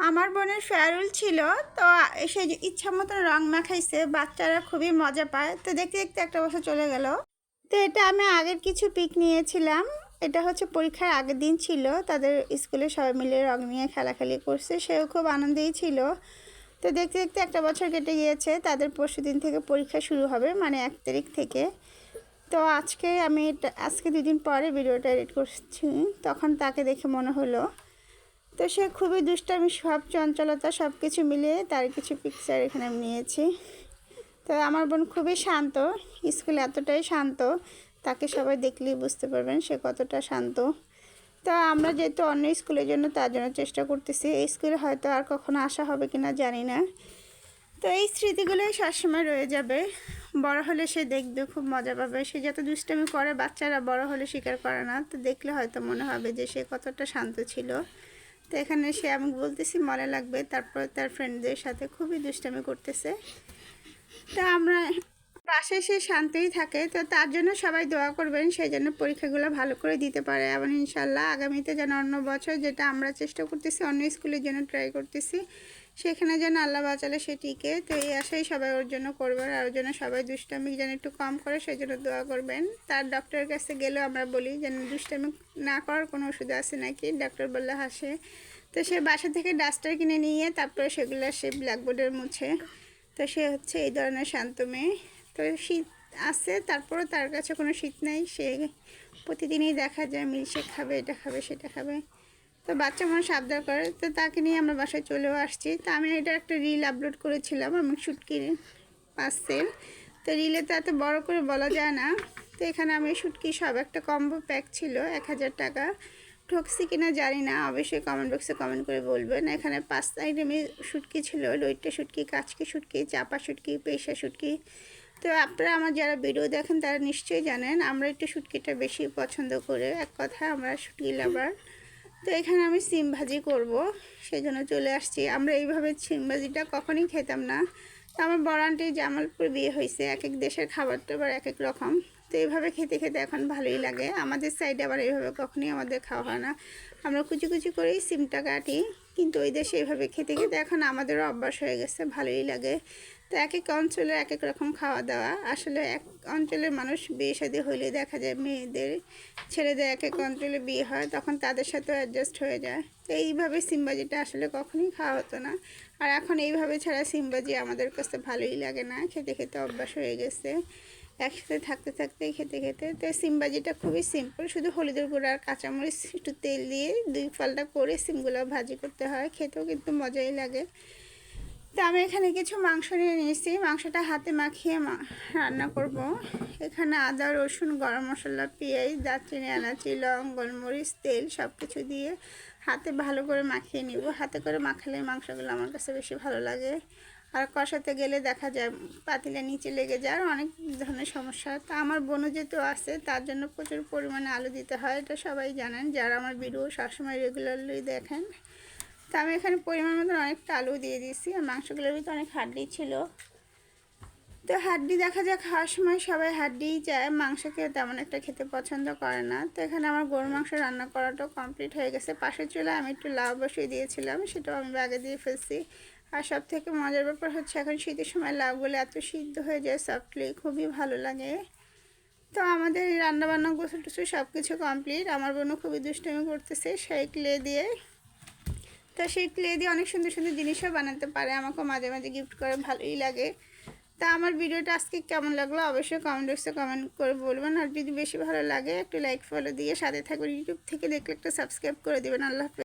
আমার বোনের ফেয়ারুল ছিল, তো সে ইচ্ছা মতো রং মাখাইছে বাচ্চারা খুবই মজা পায়। তো দেখতে দেখতে একটা বছর চলে গেল। তো এটা আমি আগের কিছু পিক নিয়েছিলাম। এটা হচ্ছে পরীক্ষার আগের দিন ছিল। তাদের স্কুলে সবাই মিলে রং নিয়ে খেলাখেলি করছে। সেও খুব আনন্দেই ছিল। তো দেখতে দেখতে একটা বছর কেটে গিয়েছে। তাদের পরশু দিন থেকে পরীক্ষা শুরু হবে মানে এক তারিখ থেকে। তো আজকে আমি এটা- আজকে দুদিন পরে ভিডিওটা এডিট করছি। তখন তাকে দেখে মনে হলো তো সে খুবই দুষ্টামি, সব চঞ্চলতা সব কিছু মিলিয়ে তার কিছু পিকচার এখানে আমি নিয়েছি। তো আমার বোন খুবই শান্ত স্কুলে এতটাই শান্ত, তাকে সবাই দেখলেই বুঝতে পারবেন সে কতটা শান্ত। তো আমরা যেহেতু অন্য স্কুলের জন্য তার জন্য চেষ্টা করতেছি, এই স্কুলে হয়তো আর কখনো আসা হবে কি না জানি না। তো এই স্মৃতিগুলোই সবসময় রয়ে যাবে। বড় হলে সে দেখবে, খুব মজা পাবে। সে যত দুষ্টামি করে, বাচ্চারা বড় হলে স্বীকার করে না। তো দেখলে হয়তো মনে হবে যে সে কতটা শান্ত ছিল। তো এখানে সে আমি বলতেছি মনে লাগবে। তারপর তার ফ্রেন্ডদের সাথে খুবই দুষ্টামি করতেছে। তা আমরা পাশে সে শান্তই থাকে, তো তার জন্য সবাই দোয়া করবেন সেই জন্য পরীক্ষাগুলো ভালো করে দিতে পারে। এবং ইনশাল্লাহ আগামীতে যেন অন্য বছর যেটা আমরা চেষ্টা করতেছি, অন্য স্কুলের জন্য ট্রাই করতেছি, সেখানে যেন আল্লাহ বাঁচালে সেটিকে তো এই আশাই সবাই ওর জন্য করবেন আর ওর জন্য সবাই দুষ্টামি যেন একটু কম করে, সেই জন্য দোয়া করবেন। তার ডক্টরের কাছে গেলেও আমরা বলি যেন দুষ্টামি না করার কোনো ওষুধ আছে নাকি? ডক্টর বললে হাসে। তো সে বাসা থেকে ডাস্টার কিনে নিয়ে তারপরে সেগুলো সে ব্ল্যাকবোর্ডের মুছে। তো সে হচ্ছে এই ধরনের শান্ত মেয়ে। তো শীত আছে, তারপরেও তার কাছে কোনো শীত নেই। সে প্রতিদিনই দেখা যায় মিলসে খাবে, এটা খাবে, সেটা খাবে। তো বাচ্চা মানুষ আবদার করে, তো তাকে নিয়ে আমরা বাসায় চলেও আসছি। তো আমি এটা একটা রিল আপলোড করেছিলাম, আমি শুটকির পার্সেল তো রিলে তো এত বড় করে বলা যায় না। তো এখানে আমি শুটকি সব, একটা কম্বো প্যাক ছিল, এক হাজার টাকা। ঠকছি কিনা জানি না, অবশ্যই কমেন্ট বক্সে কমেন্ট করে বলবেন। এখানে পাঁচ আইটেমের শুটকি ছিল লইট্টা শুটকি কাচকি শুটকি, চাপা শুটকি, পেশা শুটকি। তো আপনারা আমার যারা ভিডিও দেখেন তারা নিশ্চয়ই জানেন, আমরা একটু শুটকিটা বেশি পছন্দ করে। এক কথা, আমরা শুটকি লাভার। তো এখানে আমি সিম ভাজি করব সেই জন্য চলে আসছি। আমরা এইভাবে সিম ভাজিটা কখনই খেতাম না। তো আমার বরান্টি জামালপুর বিয়ে হয়েছে, এক এক দেশের খাবার টাবার এক এক রকম। তো এইভাবে খেতে খেতে এখন ভালোই লাগে। আমাদের সাইডে আবার এইভাবে কখনই আমাদের খাওয়া হয় না। আমরা কুচি কুচি করেই সিমটা কাটি, কিন্তু ওই দেশে এইভাবে খেতে খেতে এখন আমাদেরও অভ্যাস হয়ে গেছে, ভালোই লাগে। তো এক এক অঞ্চলে এক এক রকম খাওয়া দাওয়া। আসলে এক অঞ্চলের মানুষ বিয়ে শাদী হইলে দেখা যায় মেয়েদের ছেলেদের এক এক অঞ্চলে বিয়ে হয়, তখন তাদের সাথেও অ্যাডজাস্ট হয়ে যায়। তো এইভাবে সিমবাজিটা আসলে কখনোই খাওয়া হতো না। আর এখন এইভাবে ছাড়া সিমবাজি আমাদের কাছে ভালোই লাগে না। খেতে খেতে অভ্যাস হয়ে গেছে। একসাথে থাকতে থাকতে, খেতে খেতে, তো সিমবাজিটা খুবই সিম্পল শুধু হলুদের গুঁড়ো আর কাঁচামরিচ, একটু তেল দিয়ে দুই ফালটা করে সিমগুলো ভাজি করতে হয়, খেতেও কিন্তু মজাই লাগে। তো আমি এখানে কিছু মাংস নিয়ে নিয়েছি, মাংসটা হাতে মাখিয়ে রান্না করব। এখানে আদা, রসুন, গরম মশলা, পেঁয়াজ, দারচিনি, এলাচি, লং, গোলমরিচ, তেল সব কিছু দিয়ে হাতে ভালো করে মাখিয়ে নিব। হাতে করে মাখালে মাংসগুলো আমার কাছে বেশি ভালো লাগে। কষাতে গেলে দেখা যায় পাতিলা নিচে লেগে যায় আর অনেক ধরনের সমস্যা। তা আমার বোনও যেহেতু আছে, তার জন্য প্রচুর পরিমাণে আলু দিতে হয়, এটা সবাই জানেন। যারা আমার ভিডিও সবসময় রেগুলারলি দেখেন, তো আমি এখানে পরিমাণ মতন অনেকটা আলু দিয়ে দিয়েছি। আর মাংসগুলোর ভিতরে অনেক হাড্ডি ছিল। তো হাড্ডি দেখা যায় খাওয়ার সময় সবাই হাড্ডিই চায়। মাংস কেউ তেমন একটা খেতে পছন্দ করে না। তো এখানে আমার গরু মাংস রান্না করাটাও কমপ্লিট হয়ে গেছে। পাশের চুলে আমি একটু লাউ বসিয়ে দিয়েছিলাম, সেটাও আমি ব্যাগে দিয়ে ফেলছি। আর সব থেকে মজার ব্যাপার হচ্ছে এখন শীতের সময় লাউগুলো এত সিদ্ধ হয়ে যায় সফটলি খুবই ভালো লাগে। তো আমাদের রান্নাবান্না গোসল টুসল সব কিছু কমপ্লিট আমার বোনও খুবই দুষ্টমি করতেছে সেই ক্লে দিয়ে। তো সেই ক্লে দিয়ে অনেক সুন্দর সুন্দর জিনিসও বানাতে পারে আমাকে মাঝে মাঝে গিফট করে, ভালোই লাগে। তা আমার ভিডিওটা আজকে কেমন লাগল অবশ্যই কমেন্ট বক্সে কমেন্ট করে বলবেন। আর যদি বেশি ভালো লাগে একটু লাইক ফলো দিয়ে সাথে থাকবেন ইউটিউব থেকে দেখলে একটা সাবস্ক্রাইব করে দেবেন। আল্লাহ